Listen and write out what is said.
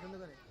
phone দোকানে